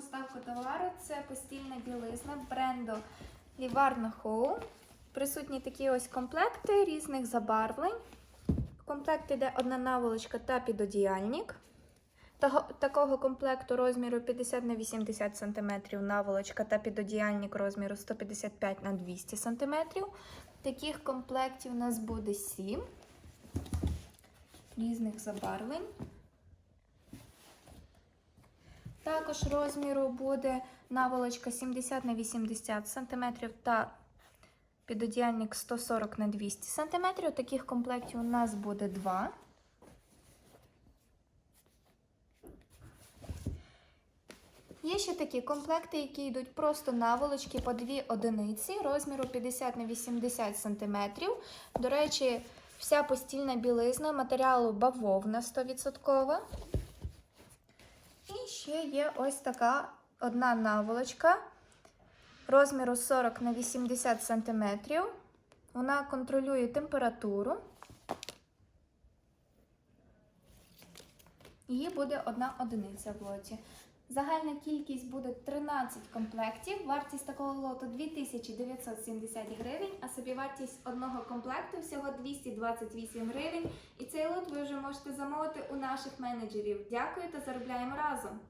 поставку товару це постільна білизна бренду Livarno Home. Присутні такі ось комплекти різних забарвлень. В комплект йде одна наволочка та підодіяльник. Такого комплекту розміру 50 на 80 см наволочка та підодіяльник розміру 155 на 200 см. Таких комплектів у нас буде 7 різних забарвлень. Також розміру буде наволочка 70 на 80 см та підодіяльник 140 на 200 см. Таких комплектів у нас буде 2. Є ще такі комплекти, які йдуть просто наволочки по дві одиниці розміру 50 на 80 см. До речі, вся постільна білизна матеріалу бавовна 100%. Ще є ось така одна наволочка розміру 40 на 80 см. Вона контролює температуру. Її буде одна одиниця в лоті. Загальна кількість буде 13 комплектів. Вартість такого лоту 2970 гривень, а собівартість одного комплекту всього 228 гривень. І цей лот ви вже можете замовити у наших менеджерів. Дякую та заробляємо разом!